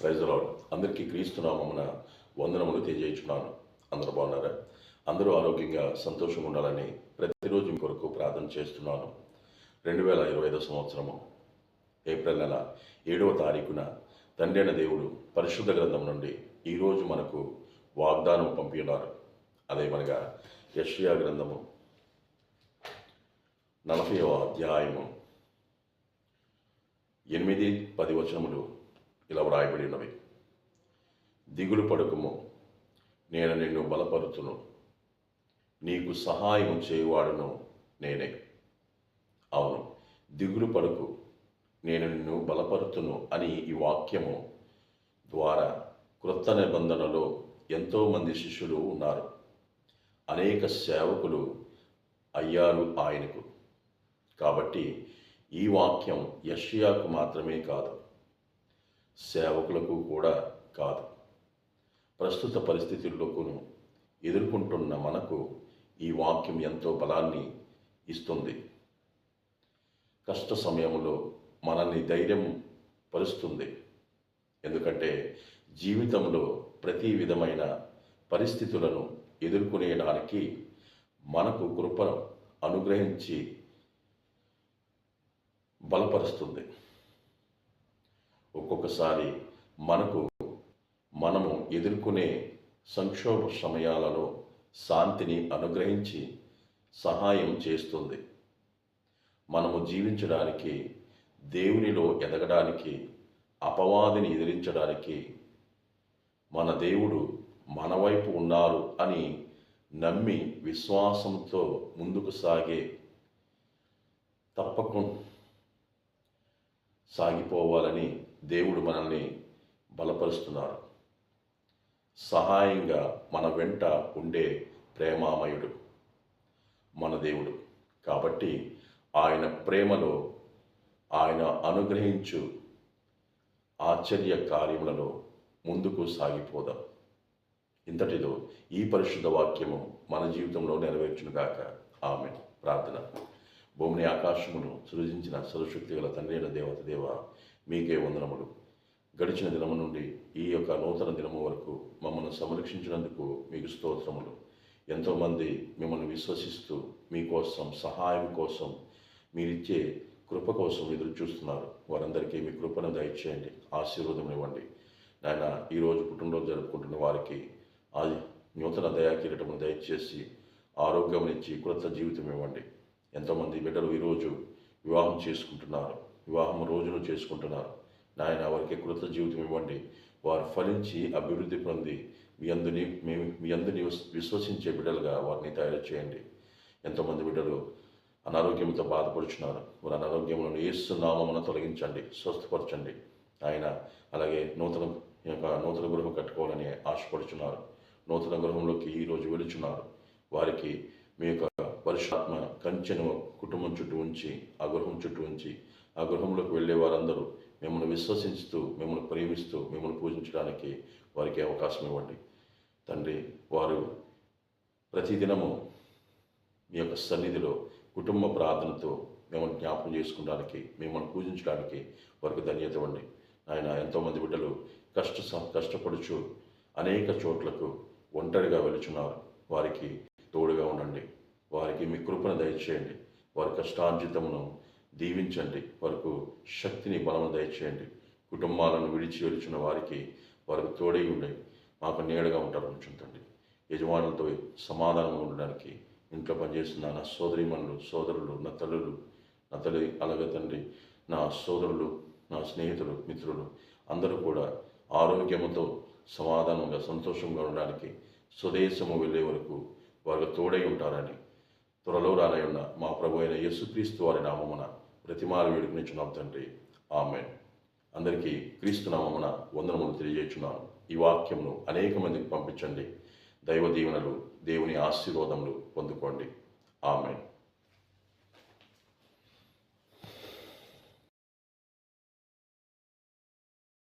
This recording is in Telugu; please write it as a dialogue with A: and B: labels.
A: ప్రైజ్ అందరికీ క్రీస్తునామమున వందనములు తెలియజేస్తున్నాను. అందరూ బాగున్నారా? అందరూ ఆరోగ్యంగా సంతోషంగా ఉండాలని ప్రతిరోజు మీ కొరకు ప్రార్థన చేస్తున్నాను. రెండు వేల ఇరవై ఐదో సంవత్సరము ఏప్రిల్ నెల ఏడవ తారీఖున తండ్రి అయిన దేవుడు పరిశుద్ధ గ్రంథం నుండి ఈరోజు మనకు వాగ్దానం పంపినారు అదేమనగా యష్యా గ్రంథము నలభైవ అధ్యాయము ఎనిమిది పది వచనములు ఇలా వ్రాయబడి ఉన్నవి. దిగులు పడుకుము. నేను నిన్ను బలపరుతును నీకు సహాయం చేయువాడును నేనే. అవును దిగులు పడుకు. నేను నిన్ను బలపరుతును అని ఈ వాక్యము ద్వారా క్రొత్త నిబంధనలో ఎంతోమంది శిష్యులు ఉన్నారు. అనేక సేవకులు అయ్యారు ఆయనకు. కాబట్టి ఈ వాక్యం యష్యాకు మాత్రమే కాదు. సేవకులకు కూడా కాదు. ప్రస్తుత పరిస్థితుల్లోకును ఎదుర్కొంటున్న మనకు ఈ వాక్యం ఎంతో బలాన్ని ఇస్తుంది. కష్ట సమయంలో మనల్ని ధైర్యం పరుస్తుంది. ఎందుకంటే జీవితంలో ప్రతి విధమైన పరిస్థితులను ఎదుర్కొనేయడానికి మనకు కృప అనుగ్రహించి బలపరుస్తుంది. ఒక్కొక్కసారి మనకు మనము ఎదుర్కొనే సంక్షోభ సమయాలలో శాంతిని అనుగ్రహించి సహాయం చేస్తుంది. మనము జీవించడానికి దేవునిలో ఎదగడానికి అపవాదిని ఎదిరించడానికి మన దేవుడు మన వైపు ఉన్నారు అని నమ్మి విశ్వాసంతో ముందుకు సాగే తప్పకుండా సాగిపోవాలని దేవుడు మనల్ని బలపరుస్తున్నారు. సహాయంగా మన వెంట ఉండే ప్రేమామయుడు మన దేవుడు. కాబట్టి ఆయన ప్రేమలో ఆయన అనుగ్రహించు ఆశ్చర్య కార్యములలో ముందుకు సాగిపోదాం. ఇంతటిలో ఈ పరిశుద్ధ వాక్యము మన జీవితంలో నెరవేర్చునుగాక ఆమె ప్రార్థన. భూమిని ఆకాశమును సృజించిన సర్వశక్తి గల తండ్రి దేవత దేవ మీకే వందనములు. గడిచిన దినము నుండి ఈ యొక్క నూతన దినము వరకు మమ్మల్ని సంరక్షించినందుకు మీకు స్తోత్రములు. ఎంతోమంది మిమ్మల్ని విశ్వసిస్తూ మీకోసం సహాయం కోసం మీరిచ్చే కృప కోసం ఎదురు చూస్తున్నారు వారందరికీ మీ కృపను దయచేయండి ఆశీర్వాదం ఇవ్వండి. నాయన ఈరోజు పుట్టినరోజు జరుపుకుంటున్న వారికి ఆ నూతన దయాకిరీటము దయచేసి ఆరోగ్యం ఇచ్చి కృత జీవితం ఇవ్వండి. ఎంతోమంది బిడ్డలు ఈరోజు వివాహం చేసుకుంటున్నారు. వివాహం రోజులు చేసుకుంటున్నారు. నాయన వారికి కృత జీవితం ఇవ్వండి. వారు ఫలించి అభివృద్ధి పొంది మీ అందుని మేము మీ అందుని విశ్వసించే బిడ్డలుగా వారిని తయారు చేయండి. ఎంతోమంది బిడ్డలు అనారోగ్యంతో బాధపడుచున్నారు. వారి అనారోగ్యములను ఏస్తున్నామని తొలగించండి స్వస్థపరచండి. ఆయన అలాగే నూతన యొక్క నూతన గృహం కట్టుకోవాలని ఆశపడుచున్నారు. నూతన గృహంలోకి ఈరోజు వెళుచున్నారు. వారికి మీ యొక్క పరిశుత్మ కంచెను కుటుంబం చుట్టూ ఉంచి ఆ గృహం చుట్టూ ఉంచి ఆ గృహంలోకి వెళ్ళే వారందరూ మిమ్మల్ని విశ్వసిస్తూ మిమ్మల్ని ప్రేమిస్తూ మిమ్మల్ని పూజించడానికి వారికి అవకాశం ఇవ్వండి. తండ్రి వారు ప్రతిదినము మీ యొక్క సన్నిధిలో కుటుంబ ప్రార్థనతో మిమ్మల్ని జ్ఞాపకం చేసుకోవడానికి మిమ్మల్ని పూజించడానికి వారికి ధన్యత ఇవ్వండి. ఆయన ఎంతోమంది బిడ్డలు కష్ట కష్టపడుచు అనేక చోట్లకు ఒంటరిగా వెళుచున్నారు. వారికి తోడుగా ఉండండి. వారికి మీ కృపను దయచేయండి. వారి కష్టార్జితమును దీవించండి. వారికి శక్తిని బలము దయచేయండి. కుటుంబాలను విడిచి వెలుచున్న వారికి వారికి తోడై ఉండి మాకు నీడగా ఉంటారు ఉంచుతండి యజమానులతో సమాధానంగా ఉండడానికి ఇంట్లో పనిచేస్తున్న నా సోదరిమణులు సోదరులు నా తల్లులు నా తల్లి అలాగే తండ్రి నా సోదరులు నా స్నేహితులు మిత్రులు అందరూ కూడా ఆరోగ్యముతో సమాధానంగా సంతోషంగా ఉండడానికి స్వదేశము వెళ్ళే వరకు వారు తోడై ఉంటారని త్వరలో రానయ్యున్న మా ప్రభు అయిన యేసుక్రీస్తు వారి నామమున ప్రతిమాల వేడుకునిచ్చున్నాం తండ్రి. ఆమె అందరికీ క్రీస్తునామమున వందనములు తెలియజేస్తున్నాను ఈ వాక్యమును అనేక మందికి పంపించండి. దైవ దీవెనలు దేవుని ఆశీర్వాదములు పొందుకోండి. ఆమెన్.